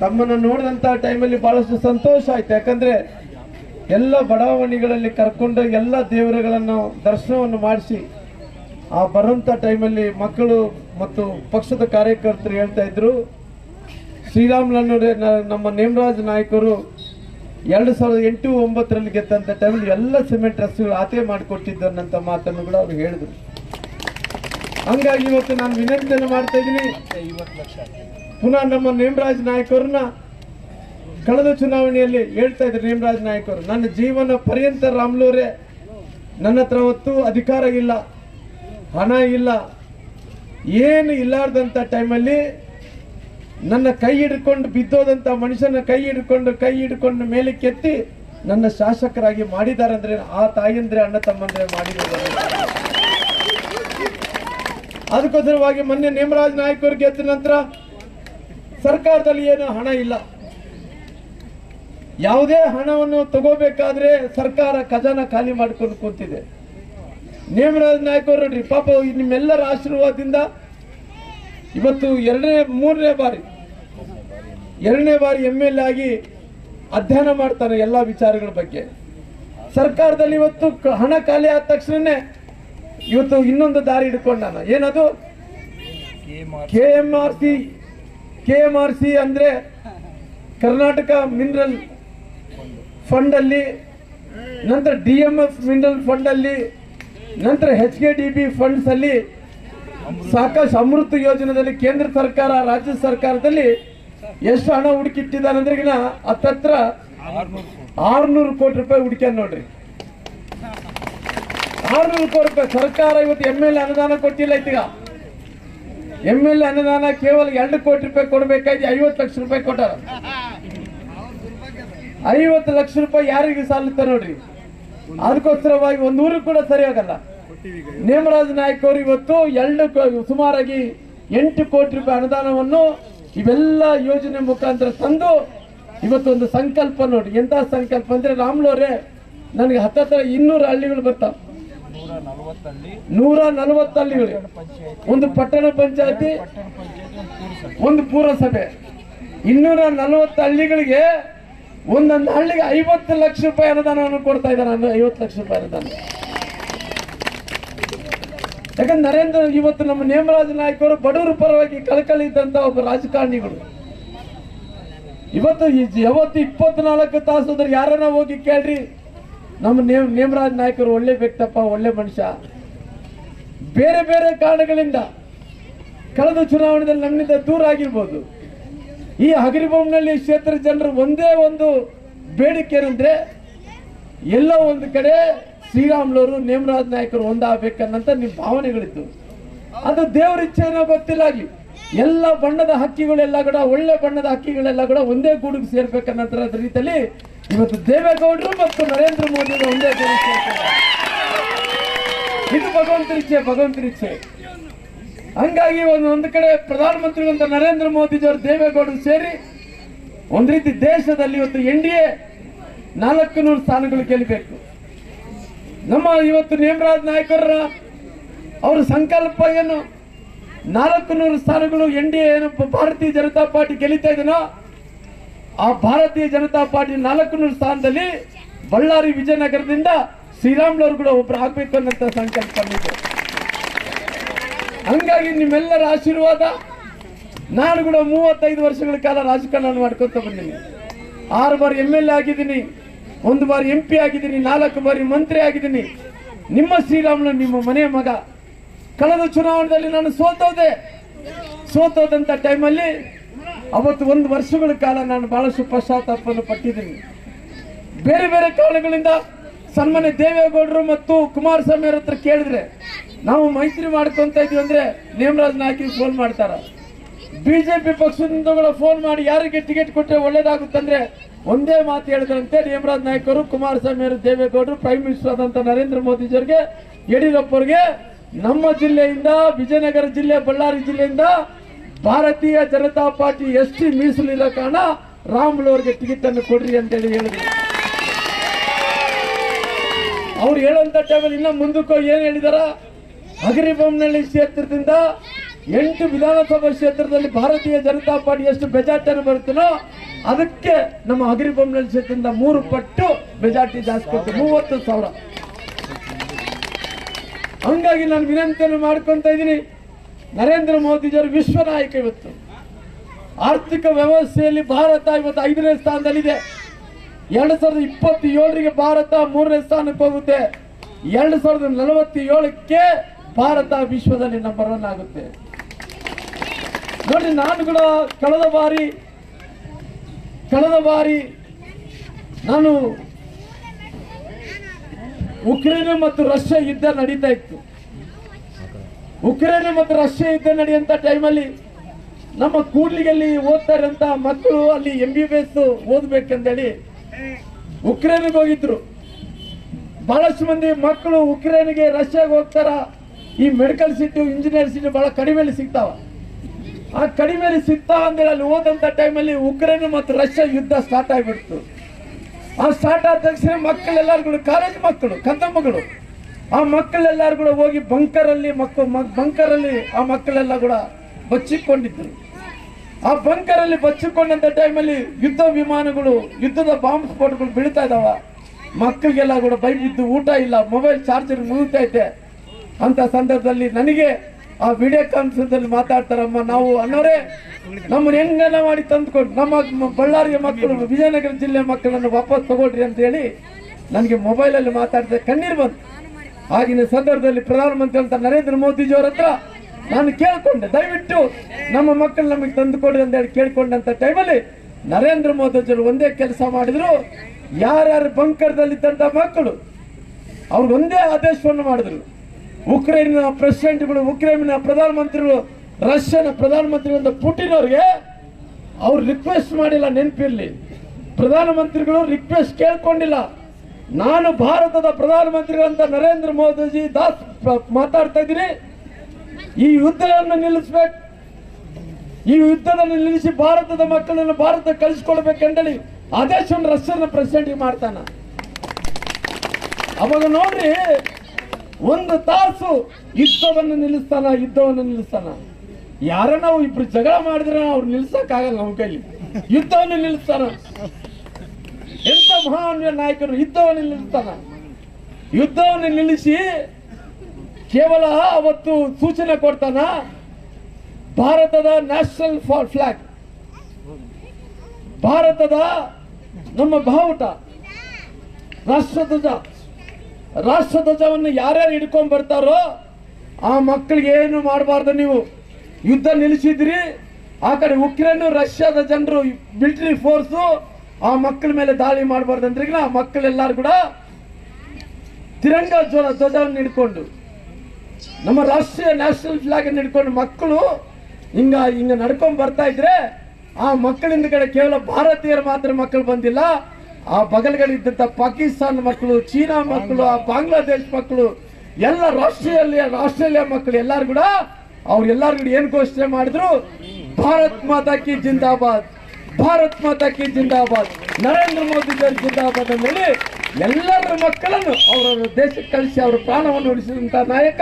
ತಮ್ಮನ್ನು ನೋಡಿದಂಥ ಟೈಮಲ್ಲಿ ಬಹಳಷ್ಟು ಸಂತೋಷ ಆಯ್ತು. ಯಾಕಂದ್ರೆ ಎಲ್ಲ ಬಡಾವಣೆಗಳಲ್ಲಿ ಕರ್ಕೊಂಡು ಎಲ್ಲ ದೇವರುಗಳನ್ನು ದರ್ಶನವನ್ನು ಮಾಡಿಸಿ ಆ ಬರುವಂಥ ಟೈಮಲ್ಲಿ ಮಕ್ಕಳು ಮತ್ತು ಪಕ್ಷದ ಕಾರ್ಯಕರ್ತರು ಹೇಳ್ತಾ ಇದ್ರು ಶ್ರೀರಾಮ್ಲನ್ನು ನಮ್ಮ ನೇಮರಾಜ್ ನಾಯಕರು ಎರಡು ಸಾವಿರದ ಎಂಟು ಒಂಬತ್ತರಲ್ಲಿ ಗೆದ್ದಂಥ ಟೈಮಲ್ಲಿ ಎಲ್ಲ ಸಿಮೆಂಟ್ ರಸ್ತೆಗಳು ಆತೆ ಮಾಡಿಕೊಟ್ಟಿದ್ದು ಅನ್ನೋಂಥ ಮಾತನ್ನು ಕೂಡ ಅವರು ಹೇಳಿದ್ರು. ಹಂಗಾಗಿ ಇವತ್ತು ನಾನು ವಿನಂತಿಯನ್ನು ಮಾಡ್ತಾ ಇದ್ದೀನಿ. ಪುನಃ ನಮ್ಮ ನೇಮರಾಜ್ ನಾಯಕರನ್ನ ಕಳೆದ ಚುನಾವಣೆಯಲ್ಲಿ ಹೇಳ್ತಾ ಇದ್ದಾರೆ ನೇಮರಾಜ್ ನಾಯಕರು, ನನ್ನ ಜೀವನ ಪರ್ಯಂತ ರಾಮ್ಲೂರೇ, ನನ್ನ ಹತ್ರ ಹೊತ್ತು ಅಧಿಕಾರ ಇಲ್ಲ, ಹಣ ಇಲ್ಲ, ಏನು ಇಲ್ಲಾರ್ದಂಥ ಟೈಮಲ್ಲಿ ನನ್ನ ಕೈ ಹಿಡ್ಕೊಂಡು ಬಿದ್ದೋದಂಥ ಮನುಷ್ಯನ ಕೈ ಹಿಡ್ಕೊಂಡು ಕೈ ಹಿಡ್ಕೊಂಡು ಮೇಲೆ ಕೆತ್ತಿ ನನ್ನ ಶಾಸಕರಾಗಿ ಮಾಡಿದ್ದಾರೆ ಅಂದ್ರೆ ಆ ತಾಯಂದ್ರೆ ಅಣ್ಣ ತಮ್ಮಂದ್ರೆ ಮಾಡಿದ್ದಾರೆ ಅದಕ್ಕೋಸ್ಕರವಾಗಿ ಮೊನ್ನೆ ನೇಮರಾಜ್ ನಾಯಕರು ಗೆದ್ದ ನಂತರ ಸರ್ಕಾರದಲ್ಲಿ ಏನು ಹಣ ಇಲ್ಲ. ಯಾವುದೇ ಹಣವನ್ನು ತಗೋಬೇಕಾದ್ರೆ ಸರ್ಕಾರ ಖಜಾನ ಖಾಲಿ ಮಾಡ್ಕೊಂಡು ಕೂತಿದೆ. ನೇಮರಾಜ್ ನಾಯಕರು ನೋಡ್ರಿ ಪಾಪ ನಿಮ್ಮೆಲ್ಲರ ಆಶೀರ್ವಾದದಿಂದ ಇವತ್ತು ಎರಡನೇ ಮೂರನೇ ಬಾರಿ ಎರಡನೇ ಬಾರಿ ಎಂ ಎಲ್ ಆಗಿ ಅಧ್ಯಯನ ಮಾಡ್ತಾರೆ ಎಲ್ಲ ವಿಚಾರಗಳ ಬಗ್ಗೆ. ಸರ್ಕಾರದಲ್ಲಿ ಇವತ್ತು ಹಣ ಖಾಲಿ ಆದ ತಕ್ಷಣನೇ ಇವತ್ತು ಇನ್ನೊಂದು ದಾರಿ ಹಿಡ್ಕೊಂಡಾನ. ಏನದು? K M R C K M R C ಅಂದ್ರೆ ಕರ್ನಾಟಕ ಮಿನರಲ್ ಫಂಡ್ ಅಲ್ಲಿ, ನಂತರ D M F mineral fund ಅಲ್ಲಿ, ನಂತರ H K D B funds ಅಲ್ಲಿ ಸಾಕಷ್ಟು ಅಮೃತ ಯೋಜನೆಯಲ್ಲಿ ಕೇಂದ್ರ ಸರ್ಕಾರ, ರಾಜ್ಯ ಸರ್ಕಾರದಲ್ಲಿ ಎಷ್ಟು ಹಣ ಹುಡುಕಿಟ್ಟಿದ್ದಾನೆ ಅಂದ್ರೆ ಹತ್ತತ್ರ ಆರ್ನೂರು ಕೋಟಿ ರೂಪಾಯಿ ಹುಡುಕ್ಯಾನ ನೋಡ್ರಿ. ಆರ್ನೂರು ಕೋಟಿ ರೂಪಾಯಿ ಸರ್ಕಾರ ಇವತ್ತು ಎಂ ಎಲ್ ಅನುದಾನ ಕೊಟ್ಟಿಲ್ಲ ಈಗ ಎಂ ಎಲ್ ಎ ಅನುದಾನ ಕೇವಲ ಎರಡು ಕೋಟಿ ರೂಪಾಯಿ ಕೊಡಬೇಕಾಗಿ ಐವತ್ತು ಲಕ್ಷ ರೂಪಾಯಿ ಕೊಟ್ಟಾರ. ಐವತ್ತು ಲಕ್ಷ ರೂಪಾಯಿ ಯಾರಿಗೆ ಸಾಲುತ್ತೆ ನೋಡ್ರಿ? ಅದಕ್ಕೋಸ್ಕರವಾಗಿ ಒಂದು ಕೂಡ ಸರಿ ಆಗಲ್ಲ ನೇಮರಾಜ್ ನಾಯಕ್ ಅವರು ಇವತ್ತು ಎರಡು ಸುಮಾರಾಗಿ ಎಂಟು ಕೋಟಿ ರೂಪಾಯಿ ಅನುದಾನವನ್ನು ಇವೆಲ್ಲ ಯೋಜನೆ ಮುಖಾಂತರ ತಂದು ಇವತ್ತು ಒಂದು ಸಂಕಲ್ಪ ನೋಡಿ ಎಂತ ಸಂಕಲ್ಪ ಅಂದ್ರೆ ರಾಮ್ಲೋರೆ, ನನಗೆ ಹತ್ತತ್ರ ಇನ್ನೂರು ಹಳ್ಳಿಗಳು ಬರ್ತಾವ. ನೂರ ನಲವತ್ತು ಹಳ್ಳಿಗಳು ಒಂದು ಪಟ್ಟಣ ಪಂಚಾಯತಿ ಒಂದು ಪುರಸಭೆ. ಇನ್ನೂರ ನಲವತ್ತು ಹಳ್ಳಿಗಳಿಗೆ ಒಂದೊಂದು ಹಳ್ಳಿಗೆ ಐವತ್ತು ಲಕ್ಷ ರೂಪಾಯಿ ಅನುದಾನವನ್ನು ಕೊಡ್ತಾ ಇದ್ದಾರೆ. ಅಂದ್ರೆ ಐವತ್ತು ಲಕ್ಷ ರೂಪಾಯಿ ಅನುದಾನ. ಯಾಕಂದ್ರೆ ನರೇಂದ್ರ ಇವತ್ತು ನಮ್ಮ ನೇಮರಾಜ ನಾಯಕರು ಬಡವರ ಪರವಾಗಿ ಕಳಕಳಿ ಇದ್ದಂತ ಒಬ್ಬ ರಾಜಕಾರಣಿಗಳು. ಇವತ್ತು ಯಾವತ್ತು ಇಪ್ಪತ್ನಾಲ್ಕು ತಾಸು ಅಂದ್ರೆ ಯಾರನ್ನ ಹೋಗಿ ಕೇಳ್ರಿ? ನಮ್ಮ ನೇಮ್, ನೇಮರಾಜ್ ನಾಯಕರು ಒಳ್ಳೆ ವ್ಯಕ್ತಪ್ಪ, ಒಳ್ಳೆ ಮನುಷ್ಯ. ಬೇರೆ ಬೇರೆ ಕಾರಣಗಳಿಂದ ಕಳೆದ ಚುನಾವಣೆಯಲ್ಲಿ ನನ್ನಿಂದ ದೂರ ಆಗಿರ್ಬೋದು. ಈ ಹಗರಿಬೊಮ್ಮನಲ್ಲಿ ಕ್ಷೇತ್ರ ಜನರು ಒಂದೇ ಒಂದು ಬೇಡಿಕೆ ಏನಂದ್ರೆ ಎಲ್ಲ ಒಂದು ಕಡೆ ಶ್ರೀರಾಮ್ಲವರು ನೇಮರಾಜ್ ನಾಯಕರು ಒಂದಾಗಬೇಕನ್ನಂತ ನಿಮ್ಮ ಭಾವನೆಗಳಿತ್ತು ಅದು ದೇವರ ಇಚ್ಛೆನೋ ಗೊತ್ತಿಲ್ಲ ಆಗಿ ಎಲ್ಲ ಬಣ್ಣದ ಹಕ್ಕಿಗಳೆಲ್ಲ ಕೂಡ, ಒಳ್ಳೆ ಬಣ್ಣದ ಹಕ್ಕಿಗಳೆಲ್ಲ ಕೂಡ ಒಂದೇ ಗೂಡಿಗೆ ಸೇರ್ಬೇಕನ್ನ ರೀತಿಯಲ್ಲಿ ಇವತ್ತು ದೇವೇಗೌಡರು ಮತ್ತು ನರೇಂದ್ರ ಮೋದಿ ಒಂದೇ ಇದು ಭಗವಂತರಿಚ್ಛೆ ಭಗವಂತರಿಚ್ಛೆ ಹಂಗಾಗಿ ಒಂದು ಒಂದು ಕಡೆ ಪ್ರಧಾನಮಂತ್ರಿ ಅಂತ ನರೇಂದ್ರ ಮೋದಿಜಿಯವರು ದೇವೇಗೌಡರು ಸೇರಿ ಒಂದು ರೀತಿ ದೇಶದಲ್ಲಿ ಇವತ್ತು ಎನ್ ಡಿ ಎ ನಾಲ್ಕು ನೂರು ಸ್ಥಾನಗಳು ಗೆಲ್ಲಬೇಕು. ನಮ್ಮ ಇವತ್ತು ನೇಮರಾಜ್ ನಾಯಕರ ಅವರ ಸಂಕಲ್ಪ ಏನು? ನಾಲ್ಕು ನೂರು ಸ್ಥಾನಗಳು ಎನ್ ಡಿ ಎ ಏನು ಭಾರತೀಯ ಜನತಾ ಪಾರ್ಟಿ ಗೆಲ್ಲಿತಾ ಇದೆನೋ? ಆ ಭಾರತೀಯ ಜನತಾ ಪಾರ್ಟಿ ನಾಲ್ಕು ಸ್ಥಾನದಲ್ಲಿ ಬಳ್ಳಾರಿ ವಿಜಯನಗರದಿಂದ ಶ್ರೀರಾಮ್ಲವ್ರು ಕೂಡ ಒಬ್ರು ಆಗ್ಬೇಕು ಅನ್ನೋಂಥ ಸಂಕಲ್ಪ ಹಂಗಾಗಿ ನಿಮ್ಮೆಲ್ಲರ ಆಶೀರ್ವಾದ. ನಾನು ಕೂಡ ಮೂವತ್ತೈದು ವರ್ಷಗಳ ಕಾಲ ರಾಜಕಾರಣ ಮಾಡ್ಕೊತ ಬಂದೀನಿ. ಆರು ಬಾರಿ ಎಂ ಎಲ್ ಆಗಿದ್ದೀನಿ, ಒಂದು ಬಾರಿ ಎಂ ಪಿ ಆಗಿದ್ದೀನಿ, ನಾಲ್ಕು ಬಾರಿ ಮಂತ್ರಿ ಆಗಿದ್ದೀನಿ. ನಿಮ್ಮ ಶ್ರೀರಾಮುಲು ನಿಮ್ಮ ಮನೆಯ ಮಗ. ಕಳೆದ ಚುನಾವಣೆಯಲ್ಲಿ ನಾನು ಸೋತೋದೆ. ಸೋತೋದಂಥ ಟೈಮಲ್ಲಿ ಅವತ್ತು ಒಂದು ವರ್ಷಗಳ ಕಾಲ ನಾನು ಬಹಳಷ್ಟು ಪಶ್ಚಾತ್ತಾಪವನ್ನು ಪಟ್ಟಿದ್ದೀನಿ. ಬೇರೆ ಬೇರೆ ಕಾರಣಗಳಿಂದ ಸನ್ಮಾನ್ಯ ದೇವೇಗೌಡರು ಮತ್ತು ಕುಮಾರಸ್ವಾಮಿ ಅವ್ರ ಹತ್ರ ಕೇಳಿದ್ರೆ, ನಾವು ಮೈತ್ರಿ ಮಾಡ್ಕೊಂತ ಇದೀವಿ ಅಂದ್ರೆ ನೇಮರಾಜ್ ನಾಯಕಿ ಫೋನ್ ಮಾಡ್ತಾರ. ಬಿಜೆಪಿ ಪಕ್ಷದಿಂದ ಕೂಡ ಫೋನ್ ಮಾಡಿ ಯಾರಿಗೆ ಟಿಕೆಟ್ ಕೊಟ್ಟರೆ ಒಳ್ಳೇದಾಗುತ್ತಂದ್ರೆ ಒಂದೇ ಮಾತು ಹೇಳಿದ್ರಂತೆ ನೇಮರಾಜ್ ನಾಯಕರು ಕುಮಾರಸ್ವಾಮಿ ಅವರು, ದೇವೇಗೌಡರು ಪ್ರೈಮ್ ಮಿನಿಸ್ಟರ್ ಆದಂತ ನರೇಂದ್ರ ಮೋದಿಜಿಯವರಿಗೆ ಯಡಿಯೂರಪ್ಪರಿಗೆ ನಮ್ಮ ಜಿಲ್ಲೆಯಿಂದ, ವಿಜಯನಗರ ಜಿಲ್ಲೆ, ಬಳ್ಳಾರಿ ಜಿಲ್ಲೆಯಿಂದ ಭಾರತೀಯ ಜನತಾ ಪಾರ್ಟಿ ಎಸ್ ಮೀಸಲಿಲ್ಲ ಕಾರಣ ರಾಮುಲು ಅವರಿಗೆ ಟಿಕೆಟ್ ಅನ್ನು ಕೊಡ್ರಿ ಅಂತೇಳಿ ಹೇಳಿದ್ರು. ಅವ್ರು ಹೇಳುವಂತ ಟೈಮಲ್ಲಿ ಇನ್ನ ಮುಂದಕ್ಕೆ ಏನ್ ಹೇಳಿದಾರ? ಹಗರಿಬೊಮ್ಮನಹಳ್ಳಿ ಕ್ಷೇತ್ರದಿಂದ ಎಂಟು ವಿಧಾನಸಭಾ ಕ್ಷೇತ್ರದಲ್ಲಿ ಭಾರತೀಯ ಜನತಾ ಪಾರ್ಟಿ ಎಷ್ಟು ಮೆಜಾರ್ಟಿಯನ್ನು ಬರುತ್ತೋ ಅದಕ್ಕೆ ನಮ್ಮ ಅಗ್ರಿಬೊಮ್ಮನಹಳ್ಳಿ ಕ್ಷೇತ್ರದಿಂದ ಮೂರು ಪಟ್ಟು ಮೆಜಾರ್ಟಿ ಜಾಸ್ತಿ ಕೊಡ್ತೀವಿ. ಮೂವತ್ತು ಸಾವಿರ. ಹಂಗಾಗಿ ನಾನು ವಿನಂತಿಯನ್ನು ಮಾಡ್ಕೊಂತ ಇದ್ದೀನಿ. ನರೇಂದ್ರ ಮೋದಿಜಿಯವರು ವಿಶ್ವ ನಾಯಕ ಇವತ್ತು. ಆರ್ಥಿಕ ವ್ಯವಸ್ಥೆಯಲ್ಲಿ ಭಾರತ ಇವತ್ತು ಐದನೇ ಸ್ಥಾನದಲ್ಲಿದೆ. ಎರಡು ಸಾವಿರದ ಇಪ್ಪತ್ತೇಳರಿಗೆ ಭಾರತ ಮೂರನೇ ಸ್ಥಾನಕ್ಕೆ ಹೋಗುತ್ತೆ. ಎರಡು ಸಾವಿರದ ನಲವತ್ತೇಳಕ್ಕೆ ಭಾರತ ವಿಶ್ವದಲ್ಲಿ ನಂಬರ್ ಒನ್ ಆಗುತ್ತೆ. ನೋಡಿ ನಾನು ಕೂಡ ಕಳೆದ ಬಾರಿ ಕಳೆದ ಬಾರಿ ನಾನು ಉಕ್ರೇನ್ ಮತ್ತು ರಷ್ಯಾ ಯುದ್ಧ ನಡೀತಾ ಇತ್ತು. ಉಕ್ರೇನ್ ಮತ್ತು ರಷ್ಯಾ ಯುದ್ಧ ನಡೆಯುವಂತ ಟೈಮಲ್ಲಿ ನಮ್ಮ ಕೂಡ್ಲಿಗಲ್ಲಿ ಓದ್ತಾ ಇರೋಂತ ಮಕ್ಕಳು ಅಲ್ಲಿ ಎಂ ಬಿ ಬಿ ಎಸ್ ಓದ್ಬೇಕಂತೇಳಿ ಉಕ್ರೇನ್ಗೆ ಹೋಗಿದ್ರು. ಬಹಳಷ್ಟು ಮಂದಿ ಮಕ್ಕಳು ಉಕ್ರೇನ್ಗೆ ರಷ್ಯಾಗೆ ಹೋಗ್ತಾರ? ಈ ಮೆಡಿಕಲ್ ಸೀಟು ಇಂಜಿನಿಯರ್ ಸೀಟು ಬಹಳ ಕಡಿಮೆಯಲ್ಲಿ ಸಿಗ್ತಾವ. ಆ ಕಡಿಮೆಯಲ್ಲಿ ಸಿಗ್ತಾವ ಅಂತೇಳಿ ಅಲ್ಲಿ ಓದಂತ ಟೈಮಲ್ಲಿ ಉಕ್ರೇನ್ ಮತ್ತು ರಷ್ಯಾ ಯುದ್ಧ ಸ್ಟಾರ್ಟ್ ಆಗಿಬಿಡ್ತು. ಆ ಸ್ಟಾರ್ಟ್ ಆದ ತಕ್ಷಣ ಮಕ್ಕಳೆಲ್ಲರೂ ಕಾಲೇಜ್ ಮಕ್ಕಳು ಕಂದಮ್ಮಗಳು ಆ ಮಕ್ಕಳೆಲ್ಲರೂ ಕೂಡ ಹೋಗಿ ಬಂಕರಲ್ಲಿ ಮಕ್ಕಳು ಬಂಕರಲ್ಲಿ ಆ ಮಕ್ಕಳೆಲ್ಲ ಕೂಡ ಬಚ್ಚಿಕೊಂಡಿದ್ದರು. ಆ ಬಂಕರಲ್ಲಿ ಬಚ್ಚಿಕೊಂಡಂತ ಟೈಮಲ್ಲಿ ಯುದ್ಧ ವಿಮಾನಗಳು, ಯುದ್ಧದ ಬಾಂಬ್ ಸ್ಫೋಟಗಳು ಬೀಳ್ತಾ ಇದಾವ ಮಕ್ಕಳಿಗೆಲ್ಲ ಕೂಡ ಬೈ ಬಿದ್ದು ಊಟ ಇಲ್ಲ ಮೊಬೈಲ್ ಚಾರ್ಜರ್ ಮುಗಿತೈತೆ ಅಂತ ಸಂದರ್ಭದಲ್ಲಿ ನನಗೆ ಆ ವಿಡಿಯೋ ಕಾನ್ಫರೆನ್ಸ್ ಮಾತಾಡ್ತಾರಮ್ಮ ನಾವು ಅನ್ನೋರೇ ನಮ್ಮನ್ನ ಹೆಂಗನ ಮಾಡಿ ತಂದ್ಕೊಂಡು, ನಮ್ಮ ಬಳ್ಳಾರಿಯ ಮಕ್ಕಳು ವಿಜಯನಗರ ಜಿಲ್ಲೆ ಮಕ್ಕಳನ್ನು ವಾಪಸ್ ತಗೊಳ್ರಿ ಅಂತ ಹೇಳಿ, ನನಗೆ ಮೊಬೈಲಲ್ಲಿ ಮಾತಾಡ್ತಾ ಕಣ್ಣೀರು ಬಂತು. ಆಗಿನ ಸಂದರ್ಭದಲ್ಲಿ ಪ್ರಧಾನಮಂತ್ರಿ ಅಂತ ನರೇಂದ್ರ ಮೋದಿಜಿಯವರ ಹತ್ರ ನಾನು ಕೇಳಿಕೊಂಡೆ. ದಯವಿಟ್ಟು ನಮ್ಮ ಮಕ್ಕಳು ನಮಗೆ ತಂದು ಕೊಡಿ ಅಂತ ಹೇಳಿ ಕೇಳ್ಕೊಂಡಂತ ಟೈಮಲ್ಲಿ ನರೇಂದ್ರ ಮೋದಿಜಿಯವರು ಒಂದೇ ಕೆಲಸ ಮಾಡಿದ್ರು. ಯಾರ್ಯಾರು ಬಂಕರ್ದಲ್ಲಿದ್ದಂತ ಮಕ್ಕಳು ಅವ್ರಿಗೆ ಒಂದೇ ಆದೇಶವನ್ನು ಮಾಡಿದ್ರು. ಉಕ್ರೇನಿನ ಪ್ರೆಸಿಡೆಂಟ್ಗಳು ಉಕ್ರೇನಿನ ಪ್ರಧಾನಮಂತ್ರಿಗಳು, ರಷ್ಯಾನ ಪ್ರಧಾನಮಂತ್ರಿ ಪುಟಿನ್ ಅವ್ರಿಗೆ ಅವ್ರು ರಿಕ್ವೆಸ್ಟ್ ಮಾಡಿಲ್ಲ ನೆನಪಿರ್ಲಿ. ಪ್ರಧಾನಮಂತ್ರಿಗಳು ರಿಕ್ವೆಸ್ಟ್ ಕೇಳ್ಕೊಂಡಿಲ್ಲ. ನಾನು ಭಾರತದ ಪ್ರಧಾನಮಂತ್ರಿಗಳಂತ ನರೇಂದ್ರ ಮೋದಿಜಿ ದಾಸ್ ಮಾತಾಡ್ತಾ ಇದ್ದೀನಿ. ಈ ಯುದ್ಧವನ್ನು ನಿಲ್ಲಿಸ್ಬೇಕು. ಈ ಯುದ್ಧದಲ್ಲಿ ನಿಲ್ಲಿಸಿ ಭಾರತದ ಮಕ್ಕಳನ್ನು ಭಾರತ ಕಳಿಸ್ಕೊಳ್ಬೇಕಂತೇಳಿ ಆದೇಶವನ್ನು ರಷ್ಯನ್ನ ಪ್ರೆಸಿಡೆಂಟ್ ಮಾಡ್ತಾನ. ಅವಾಗ ನೋಡ್ರಿ, ಒಂದು ತಾಸು ಯುದ್ಧವನ್ನು ನಿಲ್ಲಿಸ್ತಾನ ಯುದ್ಧವನ್ನು ನಿಲ್ಲಿಸ್ತಾನ. ಯಾರ ನಾವು ಇಬ್ರು ಜಗಳ ಮಾಡಿದ್ರೆ ಅವ್ರು ನಿಲ್ಸಕ್ಕಾಗಲ್ಲ ನಮ್ಮ ಕೈಲಿ. ಯುದ್ಧವನ್ನು ನಿಲ್ಲಿಸ್ತಾನ. ಎಂತ ಮಹಾನ್ವಯ ನಾಯಕರು ಯುದ್ಧವನ್ನು ನಿಲ್ಲಿಸ್ತಾನ ಯುದ್ಧವನ್ನು ನಿಲ್ಲಿಸಿ ಕೇವಲ ಅವತ್ತು ಸೂಚನೆ ಕೊಡ್ತಾನ, ಭಾರತದ ನ್ಯಾಷನಲ್ ಫ್ಲಾಗ್ ಭಾರತದ ನಮ್ಮ ಬಾವುಟ, ರಾಷ್ಟ್ರಧ್ವಜ. ರಾಷ್ಟ್ರಧ್ವಜವನ್ನು ಯಾರ್ಯಾರು ಹಿಡ್ಕೊಂಡ್ ಬರ್ತಾರೋ ಆ ಮಕ್ಕಳಿಗೆ ಏನು ಮಾಡಬಾರ್ದು ನೀವು? ಯುದ್ಧ ನಿಲ್ಲಿಸಿದ್ರಿ, ಆ ಕಡೆ ಉಕ್ರೇನ್, ರಷ್ಯಾದ ಜನರು ಮಿಲಿಟರಿ ಫೋರ್ಸು ಆ ಮಕ್ಕಳ ಮೇಲೆ ದಾಳಿ ಮಾಡಬಾರ್ದು ಅಂದ್ರೆ ಆ ಮಕ್ಕಳೆಲ್ಲರೂ ಕೂಡ ತಿರಂಗ ಧ್ವಜ ಧ್ವಜವನ್ನು ಹಿಡ್ಕೊಂಡು, ನಮ್ಮ ರಾಷ್ಟ್ರೀಯ ನ್ಯಾಷನಲ್ ಫ್ಲಾಗ್ ಅನ್ನು ಹಿಡ್ಕೊಂಡು ಮಕ್ಕಳು ಹಿಂಗ ಹಿಂಗ ನಡ್ಕೊಂಡು ಬರ್ತಾ ಇದ್ರೆ ಆ ಮಕ್ಕಳಿಂದ ಕಡೆ ಕೇವಲ ಭಾರತೀಯರು ಮಾತ್ರ ಮಕ್ಕಳು ಬಂದಿಲ್ಲ. ಆ ಬಗಲ್ಗಳಿದ್ದಂತ ಪಾಕಿಸ್ತಾನ ಮಕ್ಕಳು, ಚೀನಾ ಮಕ್ಕಳು, ಆ ಬಾಂಗ್ಲಾದೇಶ್ ಮಕ್ಕಳು, ಎಲ್ಲ ರಾಷ್ಟ್ರೀಯ ಆಸ್ಟ್ರೇಲಿಯಾ ಮಕ್ಕಳು ಎಲ್ಲರೂ ಕೂಡ ಅವ್ರು ಎಲ್ಲರೂ ಕೂಡ ಏನ್ ಘೋಷಣೆ ಮಾಡಿದ್ರು? ಭಾರತ್ ಮಾತಾ ಕಿ ಜಿಂದಾಬಾದ್. ಭಾರತ್ ಮಾತಾ ಕಿ ಜಿಂದಾಬಾದ್. ನರೇಂದ್ರ ಮೋದಿ ಜಿಂದಾಬಾದ್ ಹೇಳಿ ಎಲ್ಲರ ಮಕ್ಕಳನ್ನು ಅವರ ದೇಶಕ್ಕೆ ಕಳಿಸಿ ಅವರ ಪ್ರಾಣವನ್ನು ಉಳಿಸಿದಂತ ನಾಯಕ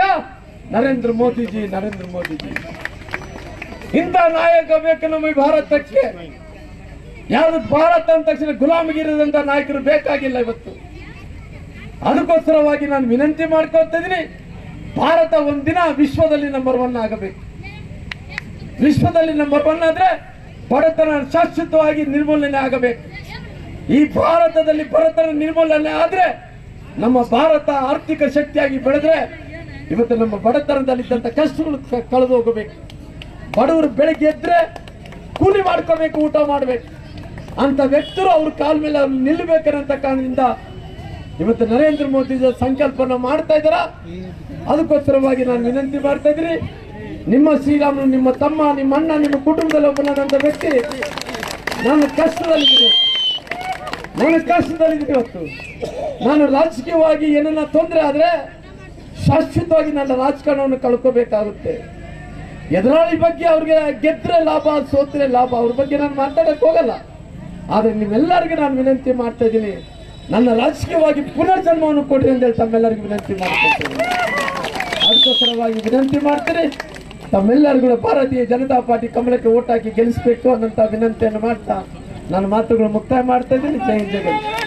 ನರೇಂದ್ರ ಮೋದಿಜಿ ನರೇಂದ್ರ ಮೋದಿಜಿ. ಇಂಥ ನಾಯಕ ಬೇಕು ನಮ್ಮ ಭಾರತಕ್ಕೆ. ಯಾರು ಭಾರತ ಅಂದ ತಕ್ಷಣ ಗುಲಾಮಗಿರಿದಂತ ನಾಯಕರು ಬೇಕಾಗಿಲ್ಲ ಇವತ್ತು. ಅದಕ್ಕೋಸ್ಕರವಾಗಿ ನಾನು ವಿನಂತಿ ಮಾಡ್ಕೊತಾ ಇದೀನಿ ಭಾರತ ಒಂದಿನ ವಿಶ್ವದಲ್ಲಿ ನಂಬರ್ ಒನ್ ಆಗಬೇಕು. ವಿಶ್ವದಲ್ಲಿ ನಂಬರ್ ಒನ್ ಆದ್ರೆ ಬಡತನ ಶಾಶ್ವತವಾಗಿ ನಿರ್ಮೂಲನೆ ಆಗಬೇಕು ಈ ಭಾರತದಲ್ಲಿ ಬಡತನ ನಿರ್ಮೂಲನೆ ಆದ್ರೆ ನಮ್ಮ ಭಾರತ ಆರ್ಥಿಕ ಶಕ್ತಿಯಾಗಿ ಬೆಳೆದ್ರೆ ಇವತ್ತು ನಮ್ಮ ಬಡತನದಲ್ಲಿದ್ದಂಥ ಕಷ್ಟಗಳು ಕಳೆದು ಹೋಗಬೇಕು ಬಡವರು ಬೆಳಗ್ಗೆ ಎದ್ರೆ ಕೂಲಿ ಮಾಡ್ಕೋಬೇಕು, ಊಟ ಮಾಡಬೇಕು. ಅಂತ ವ್ಯಕ್ತರು ಅವ್ರ ಕಾಲ ಮೇಲೆ ಅವ್ರು ನಿಲ್ಲಬೇಕನ್ನಂತ ಕಾರಣದಿಂದ ಇವತ್ತು ನರೇಂದ್ರ ಮೋದಿ ಸಂಕಲ್ಪನ ಮಾಡ್ತಾ ಇದ್ದಾರ? ಅದಕ್ಕೋಸ್ಕರವಾಗಿ ನಾನು ವಿನಂತಿ ಮಾಡ್ತಾ ಇದ್ದೀನಿ. ನಿಮ್ಮ ಶ್ರೀರಾಮನು, ನಿಮ್ಮ ತಮ್ಮ, ನಿಮ್ಮ ಅಣ್ಣ, ನಿಮ್ಮ ಕುಟುಂಬದಲ್ಲಿ ಒಬ್ಬನಾದಂಥ ವ್ಯಕ್ತಿ. ನಾನು ಕಷ್ಟದಲ್ಲಿದ್ದೀನಿ. ನಾನು ಕಷ್ಟದಲ್ಲಿದ್ದೀನಿ ಇವತ್ತು. ನಾನು ರಾಜಕೀಯವಾಗಿ ಏನನ್ನ ತೊಂದರೆ ಆದರೆ ಶಾಶ್ವತವಾಗಿ ನನ್ನ ರಾಜಕಾರಣವನ್ನು ಕಳ್ಕೋಬೇಕಾಗುತ್ತೆ. ಎದುರಾಳಿ ಬಗ್ಗೆ ಅವ್ರಿಗೆ ಗೆದ್ರೆ ಲಾಭ, ಸೋತ್ರೆ ಲಾಭ, ಅವ್ರ ಬಗ್ಗೆ ನಾನು ಮಾತಾಡಕ್ ಹೋಗಲ್ಲ. ಆದರೆ ನಿಮ್ಮೆಲ್ಲರಿಗೂ ನಾನು ವಿನಂತಿ ಮಾಡ್ತಾ ಇದ್ದೀನಿ. ನನ್ನ ರಾಜಕೀಯವಾಗಿ ಪುನರ್ಜನ್ಮವನ್ನು ಕೊಡಿ ಅಂತ ಹೇಳಿ ತಮ್ಮೆಲ್ಲರಿಗೂ ವಿನಂತಿ ಮಾಡ್ಕೊಳ್ತೀನಿ. ಅದಕ್ಕೋಸ್ಕರವಾಗಿ ವಿನಂತಿ ಮಾಡ್ತೀನಿ. ತಮ್ಮೆಲ್ಲರೂ ಕೂಡ ಭಾರತೀಯ ಜನತಾ ಪಾರ್ಟಿ ಕಮಲಕ್ಕೆ ಓಟ್ ಹಾಕಿ ಗೆಲ್ಲಿಸಬೇಕು ಅನ್ನಂತ ವಿನಂತಿಯನ್ನು ಮಾಡ್ತಾ ನನ್ನ ಮಾತುಗಳು ಮುಕ್ತಾಯ ಮಾಡ್ತಾ ಇದ್ದೀನಿ ಜೈ ಹಿಂದ್, ಜೈ ಗಣೇಶ್.